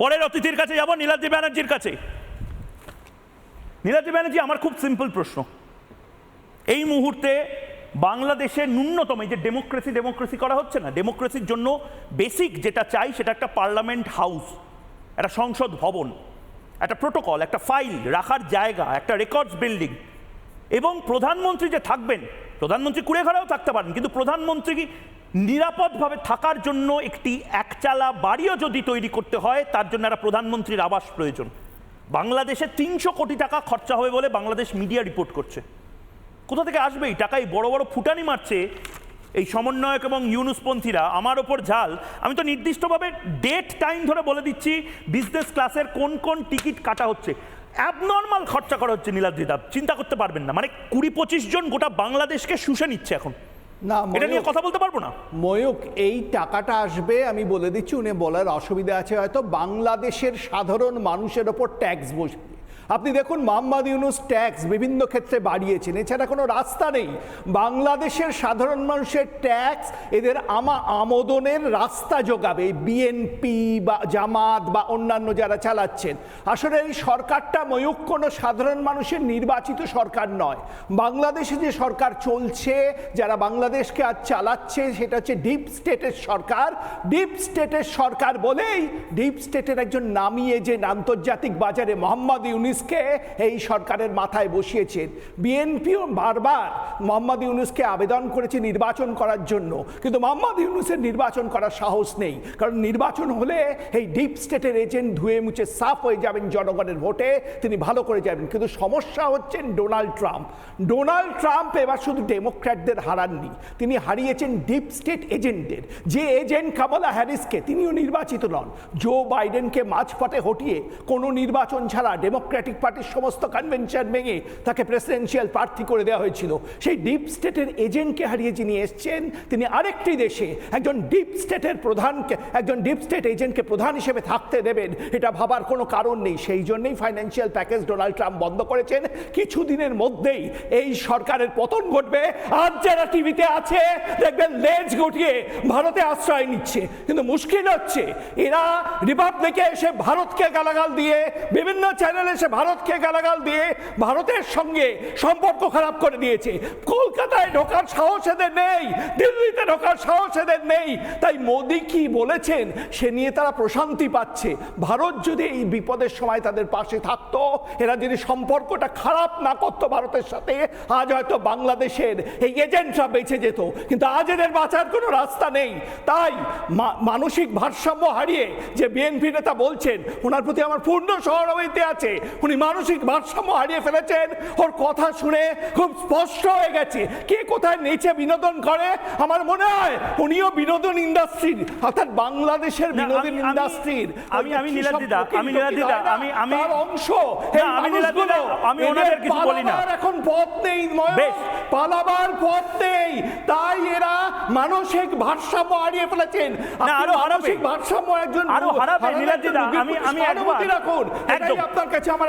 পরের অতিথির কাছে যাব, নীলাদ্রি ব্যানার্জির কাছে। নীলাদ্রি ব্যানার্জি, আমার খুব সিম্পল প্রশ্ন। এই মুহূর্তে বাংলাদেশে ন্যূনতম, এই যে ডেমোক্রেসি ডেমোক্রেসি করা হচ্ছে না ডেমোক্রেসির জন্য বেসিক যেটা চাই সেটা একটা পার্লামেন্ট হাউস একটা সংসদ ভবন, একটা প্রোটোকল একটা ফাইল রাখার জায়গা, একটা রেকর্ডস বিল্ডিং এবং প্রধানমন্ত্রী যে থাকবেন প্রধানমন্ত্রী কুড়ে ঘরেও থাকতে পারেন, কিন্তু প্রধানমন্ত্রী নিরাপদভাবে থাকার জন্য একটি একচালা বাড়িও যদি তৈরি করতে হয়, তার জন্য একটা প্রধানমন্ত্রীর আবাস প্রয়োজন। বাংলাদেশে তিনশো কোটি টাকা খরচা হবে বলে বাংলাদেশ মিডিয়া রিপোর্ট করছে। কোথা থেকে আসবে এই টাকা? এই বড় বড় ফুটানি মারছে এই সমন্বয়ক এবং ইউনুসপন্থীরা। আমার ওপর ঝাল। আমি তো নির্দিষ্টভাবে ডেট টাইম ধরে বলে দিচ্ছি বিজনেস ক্লাসের কোন কোন টিকিট কাটা হচ্ছে। অ্যাবনর্মাল খরচা করা হচ্ছে নীলাদ্রিদা চিন্তা করতে পারবেন না। মানে কুড়ি পঁচিশ জন গোটা বাংলাদেশকে শুষে নিচ্ছে এখন। না এটা নিয়ে কথা বলতে পারব না? ময়ূক এই টাকাটা আসবে আমি বলে দিচ্ছি উনি বলার অসুবিধা আছে হয়তো বাংলাদেশের সাধারণ মানুষের ওপর ট্যাক্স বসবে। আপনি দেখুন মোহাম্মদ ইউনুস ট্যাক্স বিভিন্ন ক্ষেত্রে বাড়িয়েছেন। এছাড়া কোনো রাস্তা নেই। বাংলাদেশের সাধারণ মানুষের ট্যাক্স এদের আমা আমোদনের রাস্তা যোগাবে। বিএনপি বা জামাত বা অন্যান্য যারা চালাচ্ছেন। আসলে এই সরকারটা ময়ূক কোনো সাধারণ মানুষের নির্বাচিত সরকার নয়। বাংলাদেশে যে সরকার চলছে, যারা বাংলাদেশকে আজ চালাচ্ছে, সেটা হচ্ছে ডিপ স্টেটের সরকার। ডিপ স্টেটের সরকার বলেই ডিপ স্টেটের একজন নামিয়ে যে আন্তর্জাতিক বাজারে মোহাম্মদ ইউনিসকে এই সরকারের মাথায় বসিয়েছেন বিএনপিও বারবার মোহাম্মদ ইউনুসকে আবেদন করেছে নির্বাচন করার জন্য। কিন্তু মোহাম্মদ ইউনুসের নির্বাচন করার সাহস নেই। কারণ নির্বাচন হলে এই ডিপ স্টেটের এজেন্ট ধুয়ে মুছে সাফ হয়ে যাবেন জনগণের ভোটে, তিনি ভালো করে যাবেন। কিন্তু সমস্যা হচ্ছেন ডোনাল্ড ট্রাম্প। ডোনাল্ড ট্রাম্প এবার শুধু ডেমোক্র্যাটদের হারাননি, তিনি হারিয়েছেন ডিপ স্টেট এজেন্টদের। যে এজেন্ট কামালা হ্যারিসকে, তিনিও নির্বাচিত নন। জো বাইডেনকে মাঝপথে হটিয়ে কোনো নির্বাচন ছাড়া ডেমোক্রেটিক পার্টির সমস্ত কনভেনশন ভেঙে তাকে প্রেসিডেন্সিয়াল প্রার্থী করে দেওয়া হয়েছিল। সেই ডিপ স্টেটের এজেন্টকে হারিয়ে যিনি এসছেন, তিনি আরেকটি দেশে একজন ডিপ স্টেটের প্রধানকে, একজন ডিপ স্টেট এজেন্টকে প্রধান হিসেবে থাকতে দেবেন। এটা ভাবার কোনো কারণ নেই। সেই জন্যই ফাইন্যান্সিয়াল প্যাকেজ ডোনাল্ড ট্রাম্প বন্ধ করেছেন। কিছুদিনের মধ্যেই এই সরকারের পতন ঘটবে। আজ যারা টিভিতে আছে, দেখবেন লেজ গুটিয়ে ভারতে আশ্রয় নিচ্ছে। কিন্তু মুশকিল হচ্ছে, এরা রিপাবলিকে এসে ভারতকে গালাগাল দিয়ে বিভিন্ন চ্যানেলে এসে ভারতকে গালাগাল দিয়ে ভারতের সঙ্গে সম্পর্ক খারাপ করে দিয়েছে। কলকাতায় ঢোকার সাহস এদের নেই, দিল্লিতে ঢোকার সাহস এদের নেই। তাই মোদি কি বলেছেন, সে নিয়ে তারা প্রশান্তি পাচ্ছে। ভারত যদি এই বিপদের সময় তাদের পাশে থাকতো, এরা যদি সম্পর্কটা খারাপ না করতো ভারতের সাথে, আজ হয়তো বাংলাদেশের এই এজেন্টরা বেঁচে যেত। কিন্তু আজ এদের বাঁচার কোনো রাস্তা নেই। তাই মানসিক ভারসাম্য হারিয়ে যে বিএনপি নেতা বলছেন, ওনার প্রতি আমার পূর্ণ সহানুভূতি আছে। উনি মানসিক ভারসাম্য হারিয়ে ফেলেছেন। ওর কথা শুনে খুব স্পষ্ট হয়ে গেছে। কে কোথায় নেচে বিনোদন করে? আমার মনে হয় উনিও বিনোদন ইন্ডাস্ট্রির অর্থাৎ বাংলাদেশের বিনোদন ইন্ডাস্ট্রির আমি- আমি নীলাদ্রিদা, আমি নীলাদ্রিদা, আমি- আমি- অংশ আমি মানুষগুলো, আমি ওনাদের কিছু বলি না। এখন পথ নেই। পালাবার পথ নেই। তাই এরা মানসিক ভারসাম্য হারিয়ে ফেলেছেন। আরও মানসিক ভারসাম্য একজন আরও হারাবে, একজন আমি- আমি একবার- রাখুন। এটাই আপনার কাছে আমার